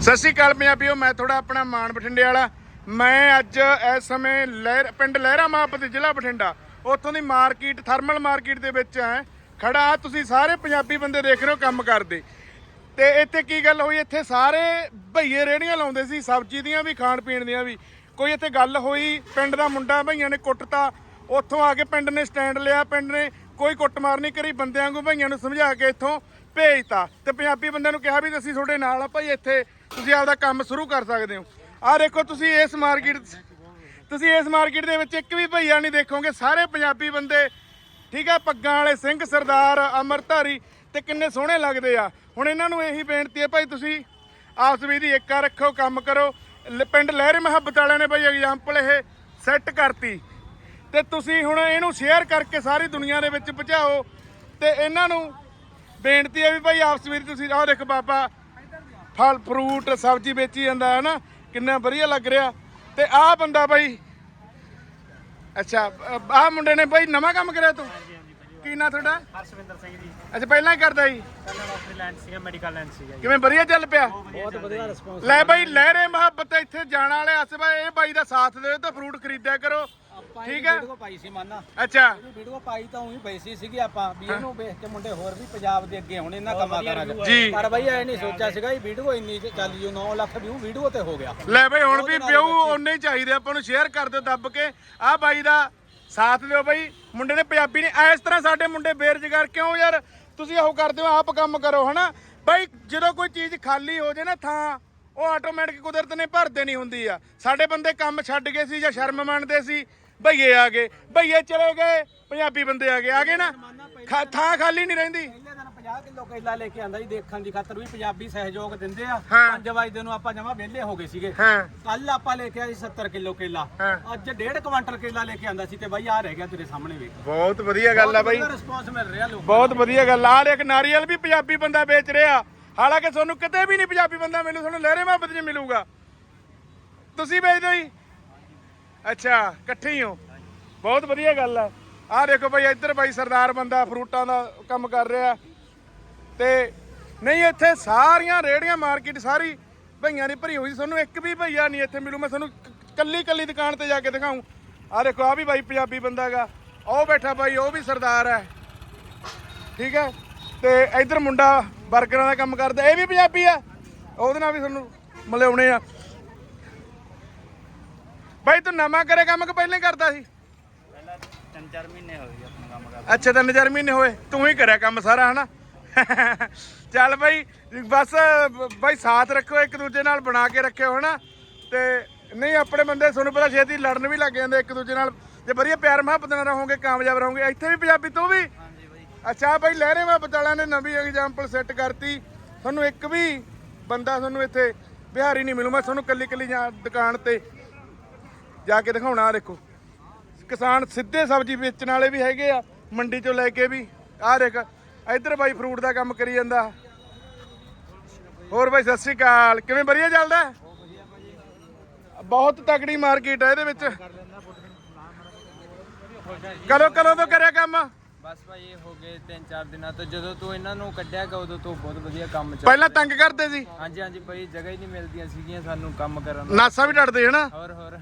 ਸਤਿ ਸ਼੍ਰੀ ਅਕਾਲ ਪੰਜਾਬੀਓ, ਮੈਂ ਥੋੜਾ ਆਪਣਾ ਮਾਨ ਬਠਿੰਡੇ ਵਾਲਾ। ਮੈਂ ਅੱਜ ਇਸ ਸਮੇਂ ਲਹਿਰ ਪਿੰਡ ਲਹਿਰਾ ਮਾਪਤ ਜ਼ਿਲ੍ਹਾ ਬਠਿੰਡਾ। ਉੱਥੋਂ ਦੀ ਮਾਰਕੀਟ, ਥਰਮਲ ਮਾਰਕੀਟ ਦੇ ਵਿੱਚ ਹੈ ਖੜਾ ਤੁਸੀਂ ਸਾਰੇ ਪੰਜਾਬੀ ਬੰਦੇ ਦੇਖ ਰਹੇ ਹੋ ਕੰਮ ਕਰਦੇ। ਤੇ ਇੱਥੇ ਕੀ ਗੱਲ ਹੋਈ? ਇੱਥੇ ਸਾਰੇ ਭਈਏ ਰੇੜੀਆਂ ਲਾਉਂਦੇ ਸੀ, ਸਬਜ਼ੀ ਦੀਆਂ ਵੀ, ਖਾਣ ਪੀਣ ਦੀਆਂ ਵੀ। ਕੋਈ ਇੱਥੇ ਗੱਲ ਹੋਈ? ਪਿੰਡ ਦਾ ਮੁੰਡਾ ਭਈਆਂ ਨੇ ਕੁੱਟਤਾ। ਉੱਥੋਂ ਆ ਕੇ ਪਿੰਡ ਨੇ ਸਟੈਂਡ ਲਿਆ, ਪਿੰਡ ਨੇ ਕੋਈ ਕੁੱਟਮਾਰ ਨਹੀਂ ਕਰੀ, ਬੰਦਿਆਂ ਵਾਂਗੂ ਭਈਆਂ ਨੂੰ ਸਮਝਾ ਕੇ ਇੱਥੋਂ ਭੇਜਤਾ ਤੇ ਪੰਜਾਬੀ ਬੰਦਿਆਂ ਨੂੰ ਕਿਹਾ ਵੀ ਅਸੀਂ ਤੁਹਾਡੇ ਨਾਲ ਆ ਭਾਈ ਇੱਥੇ ਤੁਸੀਂ ਆਪਦਾ ਕੰਮ ਸ਼ੁਰੂ ਕਰ ਸਕਦੇ ਹੋ। ਆਹ ਦੇਖੋ ਤੁਸੀਂ ਇਸ ਮਾਰਕੀਟ ਤੁਸੀਂ ਇਸ ਮਾਰਕੀਟ ਦੇ ਵਿੱਚ ਇੱਕ ਵੀ ਭਈਆ ਨਹੀਂ ਦੇਖੋਗੇ, ਸਾਰੇ ਪੰਜਾਬੀ ਬੰਦੇ। ਠੀਕ ਆ, ਪੱਗਾਂ ਵਾਲੇ ਸਿੰਘ, ਸਰਦਾਰ, ਅਮਰਧਾਰੀ ਤੇ ਕਿੰਨੇ ਸੋਹਣੇ ਲੱਗਦੇ ਆ। ਹੁਣ ਇਹਨਾਂ ਨੂੰ ਇਹੀ ਬੇਨਤੀ ਹੈ ਭਾਈ ਤੁਸੀਂ ਆਪਸ ਵਿੱਚ ਦੀ ਏਕਾ ਰੱਖੋ, ਕੰਮ ਕਰੋ। ਲ- ਪਿੰਡ ਲਹਿਰੇ ਮੁਹੱਬਤ ਵਾਲਿਆਂ ਨੇ ਭਾਈ ਐਗਜ਼ਾਮਪਲ ਇਹ ਸੈੱਟ ਕਰਤੀ। ਤੇ ਤੁਸੀਂ ਹੁਣ ਇਹਨੂੰ ਸ਼ੇਅਰ ਕਰਕੇ ਸਾਰੀ ਦੁਨੀਆ ਦੇ ਵਿੱਚ ਪਹੁੰਚਾਓ ਤੇ ਇਹਨਾਂ ਨੂੰ ਬੇਨਤੀ ਹੈ ਵੀ ਭਾਈ ਆਪਸ ਵਿੱਚ ਤੁਸੀਂ ਆਹ ਦੇਖ ਬਾਬਾ ਫਲ ਫਰੂਟ ਸਬਜ਼ੀ ਵੇਚੀ ਜਾਂਦਾ ਹੈ ਨਾ ਕਿੰਨਾ ਵਧੀਆ ਲੱਗ ਰਿਹਾ। ਤੇ ਆਹ ਬੰਦਾ ਬਾਈ ਅੱਛਾ ਆਹ ਮੁੰਡੇ ਨੇ ਬਾਈ ਨਵਾਂ ਕੰਮ ਕਰਿਆ ਤੂੰ? ਕੀ ਨਾਂ ਤੁਹਾਡਾ? ਹਰਸ਼ਵਿੰਦਰ ਸਿੰਘ ਜੀ। ਅੱਛਾ ਪਹਿਲਾਂ ਹੀ ਕਰਦਾ ਸੀ। ਪਹਿਲਾਂ ਡਾਕਟਰੀ ਲਾਈਨ ਸੀਗਾ ਮੈਡੀਕਲ ਲਾਈਨ ਸੀਗਾ ਜੀ। ਕਿਵੇਂ ਵਧੀਆ ਚੱਲ ਪਿਆ? ਬਹੁਤ ਵਧੀਆ ਰਿਸਪੌਂਸ ਲੈ ਬਾਈ ਲਹਿਰੇ ਮੁਹੱਬਤ ਇੱਥੇ ਜਾਣ ਵਾਲੇ ਆਸੇ ਪਾਸੇ ਇਹ ਬਾਈ ਦਾ ਸਾਥ ਦਿਓ ਤੇ ਫਰੂਟ ਖਰੀਦਿਆ ਕਰੋ। ਠੀਕ ਹੈ। ਵੀਡੀਓ ਪਾਈ ਸੀ ਮਾਨਾ। ਅੱਛਾ। ਵੀਡੀਓ ਪਾਈ ਤਾਂ ਉਹੀ ਪੈਸੀ ਸੀਗੀ ਆਪਾਂ ਵੀ ਇਹਨੂੰ ਵੇਖ ਕੇ ਮੁੰਡੇ ਹੋਰ ਵੀ ਪੰਜਾਬ ਦੇ ਅੱਗੇ ਹੁਣ ਇਹਨਾਂ ਕੰਮਾਂ ਕਰਾਂਗੇ। ਜੀ ਪਰ ਬਈ ਐ ਨਹੀਂ ਸੋਚਿਆ ਸੀਗਾ ਇਹ ਵੀਡੀਓ ਇੰਨੀ ਚੱਲ ਜੂ 9 ਲੱਖ ਵਿਊ ਵੀਡੀਓ ਤੇ ਹੋ ਗਿਆ। ਲੈ ਬਈ ਹੁਣ ਵੀ ਵਿਊ ਉਹਨੇ ਹੀ ਚਾਹੀਦੇ ਆਪਾਂ ਨੂੰ ਸ਼ੇਅਰ ਕਰ ਦਿਓ ਦੱਬ ਕੇ। ਆਹ ਬਾਈ ਦਾ ਸਾਥ ਦਿਓ ਬਈ। ਮੁੰਡੇ ਨੇ ਪੰਜਾਬੀ ਨੇ ਇਸ ਤਰ੍ਹਾਂ ਸਾਡੇ ਮੁੰਡੇ ਬੇਰੁਜ਼ਗਾਰ ਕਿਉਂ ਯਾਰ? ਤੁਸੀਂ ਉਹ ਕਰਦੇ ਹੋ ਆਪ ਕੰਮ ਕਰੋ ਹਨਾ? ਬਈ ਜਦੋਂ ਕੋਈ ਚੀਜ਼ ਖਾਲੀ ਹੋ ਜੇ ਨਾ ਥਾਂ ਉਹ ਆਟੋਮੈਟਿਕ ਕੁਦਰਤ ਨੇ ਭਰਦੇ ਨਹੀਂ ਹੁੰਦੀ ਆ। ਸਾਡੇ ਬੰਦੇ ਕੰਮ ਛੱਡ ਗਏ ਸੀ ਜਾਂ ਸ਼ਰਮ ਮੰਨਦੇ ਸੀ ਭਈਏ ਆ ਗਏ ਭਈਏ ਚਲੇ ਗਏ ਪੰਜਾਬੀ ਬੰਦੇ ਆ ਗਏ ਆ ਗਏ ਨਾ ਖਾ- ਥਾਂ ਖਾਲੀ ਨਹੀਂ ਰਹਿੰਦੀ। ਪਹਿਲੇ ਦਿਨ 50 ਕਿਲੋ ਕੇਲਾ ਲੈ ਕੇ ਆਂਦਾ ਜੀ ਦੇਖਣ ਦੀ ਖਾਤਰ ਵੀ ਪੰਜਾਬੀ ਸਹਿਯੋਗ ਦਿੰਦੇ ਆ। ਹਾਂ। 5 ਵਜੇ ਨੂੰ ਆਪਾਂ ਜਮਾ ਵਿਹਲੇ ਹੋ ਗਏ ਸੀਗੇ। ਹਾਂ। ਕੱਲ ਆਪਾਂ ਲੈ ਕੇ ਆਏ 70 ਕਿਲੋ ਕੇਲਾ। ਹਾਂ। ਅੱਜ 1.5 ਕੁਇੰਟਲ ਕੇਲਾ ਲੈ ਕੇ ਆਂਦਾ ਸੀ ਤੇ ਬਾਈ ਆ ਰਹਿ ਗਿਆ ਤੇਰੇ ਸਾਹਮਣੇ ਵੇਖ। ਬਹੁਤ ਵਧੀਆ ਗੱਲ ਆ ਬਈ। ਰਿਸਪੌਂਸ ਮਿਲ ਰਿਹਾ ਲੋਕਾਂ ਬਹੁਤ ਵਧੀਆ ਗੱਲ ਆ। ਇੱਕ ਨਾਰੀਅਲ ਵੀ ਪੰਜਾਬੀ ਬੰਦਾ ਵੇਚ ਰਿਹਾ। ਹਾਲਾਂਕਿ ਤੁਹਾਨੂੰ ਕਿਤੇ ਵੀ ਨਹੀਂ ਪੰਜਾਬੀ ਬੰਦਾ ਮਿਲੂ ਤੁਹਾਨੂੰ ਲਹਿਰੇ ਮੁਹੱਬਤ 'ਚ ਮਿਲੂਗਾ। ਤੁਸੀਂ ਵੇਚਦੇ ਹੋ ਜੀ। ਅੱਛਾ, ਇਕੱਠੇ ਹੀ ਹੋ। ਬਹੁਤ ਵਧੀਆ ਗੱਲ ਆ। ਆਹ ਦੇਖੋ ਭਾਈ, ਇੱਧਰ ਭਾਈ ਸਰਦਾਰ ਬੰਦਾ ਫਰੂਟਾਂ ਦਾ ਕੰਮ ਕਰ ਰਿਹਾ। ਤੇ ਨਹੀਂ, ਇੱਥੇ ਸਾਰੀਆਂ ਰੇੜੀਆਂ ਮਾਰਕੀਟ ਸਾਰੀ ਭਈਆਂ ਦੀ ਭਰੀ ਹੋਈ ਤੁਹਾਨੂੰ ਇੱਕ ਵੀ ਭਈਆ ਨਹੀਂ ਇੱਥੇ ਮਿਲੂ। ਮੈਂ ਤੁਹਾਨੂੰ ਕੱਲੀ ਕੱਲੀ ਦੁਕਾਨ ਤੇ ਜਾ ਕੇ ਦਿਖਾਉਂ ਆਹ ਦੇਖੋ ਆ ਵੀ ਭਾਈ ਪੰਜਾਬੀ ਬੰਦਾ ਹੈਗਾ। ਉਹ ਬੈਠਾ ਭਾਈ, ਉਹ ਵੀ ਸਰਦਾਰ ਹੈ। ਠੀਕ ਹੈ? ਤੇ ਇੱਧਰ ਮੁੰਡਾ ਬਰਗਰਾਂ ਦਾ ਕੰਮ ਕਰਦਾ। ਇਹ ਵੀ ਪੰਜਾਬੀ ਆ ਉਹਦੇ ਨਾਲ ਵੀ ਤੁਹਾਨੂੰ ਮਿਲਾਉਣੇ ਆ। ਬਾਈ ਤੂੰ ਨਵਾਂ ਕਰੇ ਕੰਮ ਕਿ ਪਹਿਲਾਂ ਹੀ ਕਰਦਾ ਸੀ? ਪਹਿਲਾਂ 3-4 ਮਹੀਨੇ ਹੋ ਗਏ ਆਪਣਾ ਕੰਮ ਕਰਦੇ। ਅੱਛਾ ਤਿੰਨ ਚਾਰ ਮਹੀਨੇ ਹੋਏ। ਤੂੰ ਹੀ ਕਰਿਆ ਕੰਮ ਸਾਰਾ ਹਨਾ? ਚੱਲ ਬਾਈ ਬਸ ਬਾਈ ਸਾਥ ਰੱਖੋ ਇੱਕ ਦੂਜੇ ਨਾਲ ਬਣਾ ਕੇ ਰੱਖਿਓ ਹਨਾ? ਤੇ ਨਹੀਂ ਆਪਣੇ ਬੰਦੇ ਤੁਹਾਨੂੰ ਪਤਾ ਛੇਤੀ ਲੜਨ ਵੀ ਲੱਗ ਜਾਂਦੇ ਇੱਕ ਦੂਜੇ ਨਾਲ। ਜੇ ਵਧੀਆ ਪਿਆਰ ਮੁਹੱਬਤ ਨਾਲ ਰਹੋਗੇ ਕਾਮਯਾਬ ਰਹੋਗੇ ਇੱਥੇ ਵੀ ਪੰਜਾਬੀ ਤੂੰ ਵੀ? ਅੱਛਾ ਬਾਈ ਲਹਿਰੇ ਮੁਹੱਬਤ ਵਾਲਿਆਂ ਨੇ ਨਵੀਂ ਐਗਜ਼ਾਮਪਲ ਸੈੱਟ ਕਰਤੀ। ਤੁਹਾਨੂੰ ਇੱਕ ਵੀ ਬੰਦਾ ਤੁਹਾਨੂੰ ਇੱਥੇ ਬਿਹਾਰੀ ਨਹੀਂ ਮਿਲੂ ਮੈਂ ਤੁਹਾਨੂੰ ਕੱਲੀ ਕੱਲੀ ਜਾਂ ਦੁਕਾਨ ਤੇ। ਜਾ ਕੇ ਦਿਖਾਉਣਾ ਆਹ ਦੇਖੋ। ਕਿਸਾਨ ਸਿੱਧੇ ਸਬਜ਼ੀ ਵੇਚਣ ਵਾਲੇ ਵੀ ਹੈਗੇ ਆ ਮੰਡੀ ਚੋਂ ਲੈ ਕੇ ਵੀ। ਆਹ ਦੇਖ ਇੱਧਰ ਬਾਈ ਫਰੂਟ ਦਾ ਕੰਮ ਕਰੀ ਜਾਂਦਾ। ਹੋਰ ਬਾਈ ਸਤਿ ਸ਼੍ਰੀ ਅਕਾਲ। ਕਿਵੇਂ ਵਧੀਆ ਚੱਲਦਾ? ਬਹੁਤ ਤਕੜੀ ਮਾਰਕੀਟ ਹੈ ਇਹਦੇ ਵਿੱਚ। ਕਦੋਂ ਕਦੋਂ ਤੋਂ ਕਰਿਆ ਕੰਮ? ਬਸ ਭਾਈ ਇਹ ਹੋ ਗਏ 3-4 ਦਿਨਾਂ ਤੋਂ। ਜਦੋਂ ਤੂੰ ਇਹਨਾਂ ਨੂੰ ਕੱਢਿਆ ਗਾ ਉਦੋਂ ਤੋਂ ਬਹੁਤ ਵਧੀਆ ਕੰਮ ਚੱਲ ਪਹਿਲਾਂ ਤੰਗ ਕਰਦੇ ਸੀ? ਹਾਂਜੀ ਹਾਂਜੀ ਭਾਈ ਜਗ੍ਹਾ ਹੀ ਨਹੀਂ ਮਿਲਦੀਆਂ ਸੀਗੀਆਂ ਸਾਨੂੰ ਕੰਮ ਕਰਨ ਨਾਸਾ ਵੀ ਡਰਦੇ ਹਨਾ? ਹੋਰ ਹੋਰ।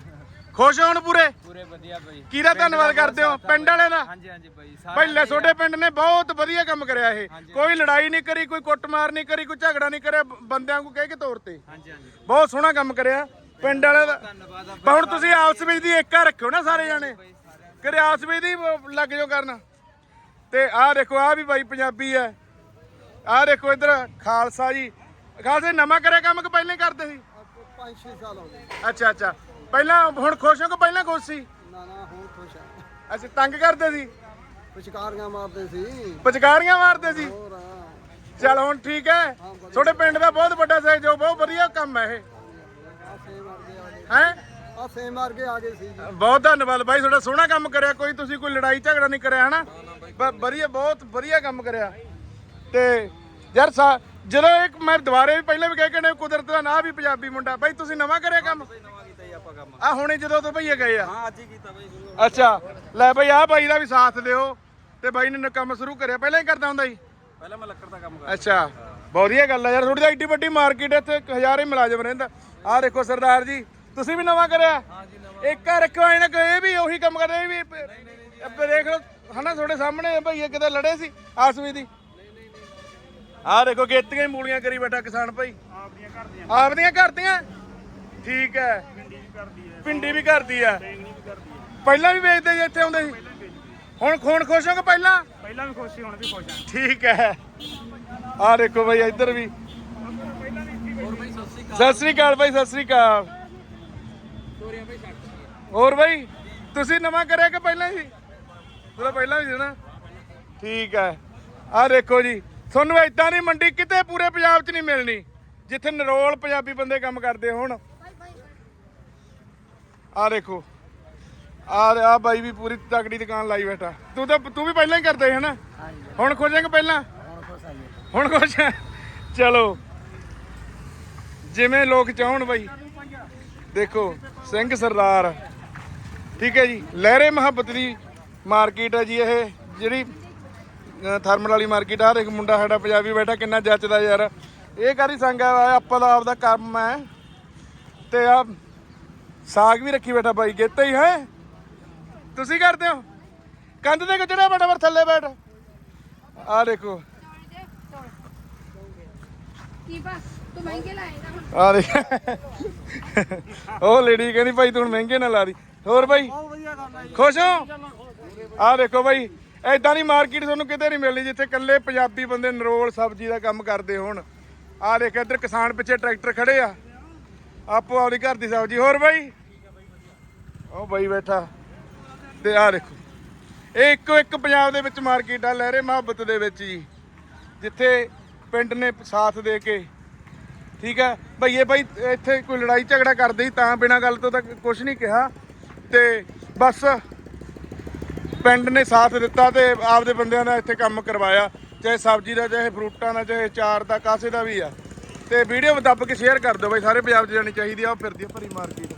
ਖੁਸ਼ ਹੋਣ ਪੂਰੇ? ਪੂਰੇ ਵਧੀਆ ਭਾਈ ਕਿਹਦਾ ਧੰਨਵਾਦ ਕਰਦੇ ਹੋ? ਪਿੰਡ ਵਾਲੇ। ਦਾ? ਹਾਂਜੀ ਹਾਂਜੀ ਭਾਈ ਸਾਰੇ ਭਾਈ ਲੈ ਤੁਹਾਡੇ ਪਿੰਡ ਨੇ ਬਹੁਤ ਵਧੀਆ ਕੰਮ ਕਰਿਆ ਇਹ। ਕੋਈ ਲੜਾਈ ਨਹੀਂ ਕਰੀ ਕੋਈ ਕੁੱਟਮਾਰ ਨਹੀਂ ਕਰੀ ਕੋਈ ਝਗੜਾ ਨਹੀਂ ਕਰਿਆ ਬੰਦਿਆਂ ਨੂੰ ਕਹਿ ਕੇ ਤੌਰ ਤੇ। ਹਾਂਜੀ ਹਾਂਜੀ ਬਹੁਤ ਸੋਹਣਾ ਕੰਮ ਕਰਿਆ। ਪਿੰਡ ਵਾਲੇ ਦਾ ਧੰਨਵਾਦ ਹੁਣ ਤੁਸੀਂ ਆਪਸ ਵਿੱਚ ਦੀ ਏਕਾ ਰੱਖਿਓ ਨਾ ਸਾਰੇ ਜਾਣੇ। ਕਰੇ ਆਪਸ ਵਿੱਚ ਦੀ ਲੱਗ ਜਾਓ ਕਰਨ। ਤੇ ਆਹ ਦੇਖੋ ਆਹ ਵੀ ਬਾਈ ਪੰਜਾਬੀ ਹੈ। ਆਹ ਦੇਖੋ ਇੱਧਰ ਖਾਲਸਾ ਜੀ। ਖਾਲਸੇ ਨਵਾਂ ਕਰਿਆ ਕੰਮ ਕਿ ਪਹਿਲਾਂ ਹੀ ਕਰਦੇ ਸੀ? 5-6 ਸਾਲ ਹੋ ਗਏ। ਅੱਛਾ ਅੱਛਾ। ਪਹਿਲਾਂ ਹੁਣ ਖੁਸ਼ ਹੋ ਕਿ ਪਹਿਲਾਂ ਖੁਸ਼ ਸੀ? ਨਾ ਨਾ ਹੁਣ ਖੁਸ਼ ਆ। ਅੱਛਾ ਤੰਗ ਕਰਦੇ ਸੀ? ਪਿਚਕਾਰੀਆਂ ਮਾਰਦੇ ਸੀ। ਪਚਕਾਰੀਆਂ ਮਾਰਦੇ ਸੀ? ਹੋਰ ਆ ਚਲ ਹੁਣ ਠੀਕ ਹੈ। ਤੁਹਾਡੇ ਪਿੰਡ ਦਾ ਬਹੁਤ ਵੱਡਾ ਸਹਿਯੋਗ ਬਹੁਤ ਵਧੀਆ ਕੰਮ ਹੈ ਇਹ। ਕੇ ਆ ਗਏ ਹੈ? ਆ ਸੇ ਮਾਰ ਕੇ ਆ ਗਏ ਸੀ ਬਹੁਤ ਧੰਨਵਾਦ ਬਾਈ ਤੁਹਾਡਾ ਸੋਹਣਾ ਕੰਮ ਕਰਿਆ। ਕੋਈ ਤੁਸੀਂ ਕੋਈ ਲੜਾਈ ਝਗੜਾ ਨਹੀਂ ਕਰਿਆ ਹਨਾ? ਬ- ਵਧੀਆ ਬਹੁਤ ਵਧੀਆ ਕੰਮ ਕਰਿਆ। ਤੇ ਯਾਰ ਸਾ ਜਦੋਂ ਇੱਕ ਮੈਂ ਦੁਬਾਰੇ ਵੀ ਪਹਿਲਾਂ ਵੀ ਕਹਿ ਕੇ ਨੇ ਕੁਦਰਤ ਦਾ ਨਾਂ ਵੀ ਪੰਜਾਬੀ ਮੁੰਡਾ। ਬਾਈ ਤੁਸੀਂ ਨਵਾਂ ਕਰਿਆ ਕੰਮ? ਆਪਾਂ ਕੰਮ। ਆ ਹੁਣੇ ਜਦੋਂ ਤੋਂ ਭਈਏ ਗਏ ਆ। ਹਾਂ ਅੱਜ ਹੀ ਕੀਤਾ ਬਈ ਸ਼ੁਰੂ ਅੱਛਾ ਲੈ ਬਾਈ ਆ ਬਾਈ ਦਾ ਵੀ ਸਾਥ ਦਿਓ। ਤੇ ਬਾਈ ਨੇ ਕੰਮ ਸ਼ੁਰੂ ਕਰਿਆ। ਪਹਿਲਾਂ ਹੀ ਕਰਦਾ ਹੁੰਦਾ ਸੀ? ਪਹਿਲਾਂ ਮੈਂ ਲੱਕੜ ਦਾ ਕੰਮ ਅੱਛਾ ਵਧੀਆ ਗੱਲ ਆ ਯਾਰ। ਥੋੜੀ ਜਿਹੀ ਐਡੀ ਵੱਡੀ ਮਾਰਕੀਟ ਇੱਥੇ ਇੱਕ ਹਜ਼ਾਰ ਹੀ ਮੁਲਾਜ਼ਮ ਰਹਿੰਦਾ। ਆਹ ਦੇਖੋ ਸਰਦਾਰ ਜੀ ਤੁਸੀਂ ਵੀ ਨਵਾਂ ਕਰਿਆ? ਇੱਕ ਆ ਰੱਖਿਆ ਇਹਨਾਂ ਵੀ ਉਹੀ ਕੰਮ ਕਰਦੇ ਇਹ ਵੀ ਅੱਬੇ ਦੇਖ ਲਓ ਹਨਾ ਤੁਹਾਡੇ ਸਾਹਮਣੇ ਭਈਏ ਕਿਤੇ ਲੜੇ ਸੀ ਆਸਵੀ ਦੀ? ਆਹ ਦੇਖੋ ਗੇਤੀਆਂ ਹੀ ਮੂਲੀਆਂ ਕਰੀ ਬੈਠਾ ਕਿਸਾਨ ਭਾਈ। ਆਪਦੀਆਂ ਘਰ ਦੀਆਂ। ਆਪਦੀਆਂ ਘਰ ਦੀਆਂ? ਠੀਕ ਹੈ। ਪਿੰਡੀ ਵੀ ਕਰਦੀ ਹੈ। ਵੀ ਆ ਵੀ ਪਹਿਲਾਂ ਵੀ ਵੇਚਦੇ ਸੀ ਇੱਥੇ ਆਉਂਦੇ ਸੀ। ਹੁਣ ਖੂਨ ਖੁਸ਼ ਹੋ ਕੇ ਪਹਿਲਾਂ? ਪਹਿਲਾਂ ਵੀ ਖੁਸ਼ ਸੀ ਹੁਣ ਵੀ ਖੁਸ਼ ਹਾਂ। ਠੀਕ ਹੈ। ਆਹ ਦੇਖੋ ਬਈ ਇੱਧਰ ਵੀ। ਸਤਿ ਸ੍ਰੀ ਅਕਾਲ ਬਾਈ ਸਤਿ ਸ੍ਰੀ ਅਕਾਲ। ਹੋਰ ਬਾਈ ਤੁਸੀਂ ਨਵਾਂ ਕਰਿਆ ਕਿ ਪਹਿਲਾਂ ਹੀ? ਤੁਸੀਂ ਪਹਿਲਾਂ ਹੀ ਸੀ ਨਾ। ਠੀਕ ਹੈ। ਆਹ ਦੇਖੋ ਜੀ ਤੁਹਾਨੂੰ ਏਦਾਂ ਦੀ ਮੰਡੀ ਕਿਤੇ ਪੂਰੇ ਪੰਜਾਬ 'ਚ ਨਹੀਂ ਮਿਲਣੀ ਜਿੱਥੇ ਨਰੋਲ ਪੰਜਾਬੀ ਬੰਦੇ ਕੰਮ ਕਰਦੇ ਹੋਣ। ਆਹ ਦੇਖੋ। ਆ ਆ ਬਾਈ ਵੀ ਪੂਰੀ ਤਕੜੀ ਦੁਕਾਨ ਲਾਈ ਬੈਠਾ। ਤੂੰ ਤਾਂ ਤੂੰ ਵੀ ਪਹਿਲਾਂ ਹੀ ਕਰਦੇ ਹੈ ਨਾ ਹੁਣ ਖੋਜੇਂਗੇ ਪਹਿਲਾਂ? ਹੁਣ ਖੁਸ਼ ਚਲੋ। ਜਿਵੇਂ ਲੋਕ ਚਾਹਣ ਬਾਈ। ਦੇਖੋ ਸਿੰਘ ਸਰਦਾਰ। ਠੀਕ ਹੈ ਜੀ। ਲਹਿਰੇ ਮੁਹੱਬਤ ਦੀ ਮਾਰਕੀਟ ਹੈ ਜੀ ਇਹ। ਜਿਹੜੀ ਥਰਮਲ ਵਾਲੀ ਮਾਰਕੀਟ ਆ ਦੇਖ ਮੁੰਡਾ ਸਾਡਾ ਪੰਜਾਬੀ ਬੈਠਾ ਕਿੰਨਾ ਜੱਚਦਾ ਯਾਰ। ਇਹ ਕਾਰੀ ਸੰਗ ਆ ਆਪਾਂ ਦਾ ਆਪਦਾ ਕੰਮ ਹੈ। ਤੇ ਆ ਸਾਗ ਵੀ ਰੱਖੀ ਬੈਠਾ ਬਾਈ ਗੇਤਾ ਹੀ ਹੈ। ਤੁਸੀਂ ਕਰਦੇ ਹੋ? ਕੰਧ ਤੇ ਚੜਿਆ ਬੈਠਾ ਪਰ ਥੱਲੇ ਬੈਠ। ਆ ਦੇਖੋ। ਕੀ ਬਾ ਤੂੰ ਮਹਿੰਗੇ ਲਾਏਗਾ ਹੁਣ। ਆ ਦੇਖ। ਉਹ ਲੇਡੀ ਕਹਿੰਦੀ ਭਾਈ ਤੂੰ ਹੁਣ ਮਹਿੰਗੇ ਨਾ ਲਾ ਦੀ। ਹੋਰ ਭਾਈ ਖੁਸ਼ ਹੋ? ਆ ਦੇਖੋ ਭਾਈ ਐਦਾਂ ਦੀ ਮਾਰਕੀਟ ਤੁਹਾਨੂੰ ਕਿਤੇ ਨਹੀਂ ਮਿਲਣੀ ਜਿੱਥੇ ਇਕੱਲੇ ਪੰਜਾਬੀ ਬੰਦੇ ਨਰੋਲ ਸਬਜ਼ੀ ਦਾ ਕੰਮ ਕਰਦੇ ਹੋਣ। ਆ ਦੇਖ ਇੱਧਰ ਕਿਸਾਨ ਪਿੱਛੇ ਟਰੈਕਟਰ ਖੜੇ ਆ। ਆਪੋ ਆਪਦੀ ਘਰ ਦੀ ਸਬਜ਼ੀ। ਹੋਰ ਭਾਈ ਉਹ ਬਾਈ ਬੈਠਾ। ਤੇ ਆ ਦੇਖੋ। ਇਹ ਇੱਕੋ ਇੱਕ ਪੰਜਾਬ ਦੇ ਵਿੱਚ ਮਾਰਕੀਟ ਆ, ਲਹਿਰੇ ਮੁਹੱਬਤ ਦੇ ਵਿੱਚ ਜੀ। ਜਿੱਥੇ ਪਿੰਡ ਨੇ ਸਾਥ ਦੇ ਕੇ, ਠੀਕ ਹੈ ਭਈਏ ਭਾਈ ਇੱਥੇ ਕੋਈ ਲੜਾਈ ਝਗੜਾ ਕਰਦੇ ਸੀ ਤਾਂ ਬਿਨਾਂ ਗੱਲ ਤੋਂ ਤਾਂ ਕੁਝ ਨਹੀਂ ਕਿਹਾ। ਤੇ ਬਸ ਪਿੰਡ ਨੇ ਸਾਥ ਦਿੱਤਾ ਤੇ ਆਪਦੇ ਬੰਦਿਆਂ ਦਾ ਇੱਥੇ ਕੰਮ ਕਰਵਾਇਆ। ਚਾਹੇ ਸਬਜ਼ੀ ਦਾ, ਚਾਹੇ ਫਰੂਟਾਂ ਦਾ, ਚਾਹੇ ਚਾਰ ਦਾ, ਕਾਸੇ ਦਾ ਵੀ ਆ। ਤੇ ਵੀਡੀਓ ਦੱਬ ਕੇ ਸ਼ੇਅਰ ਕਰ ਦਿਓ ਬਾਈ, ਸਾਰੇ ਪੰਜਾਬ 'ਚ ਜਾਣੀ ਚਾਹੀਦੀ ਆ, ਉਹ ਫਿਰਦੀ ਆ ਭਰੀ ਮਾਰਕੀਟ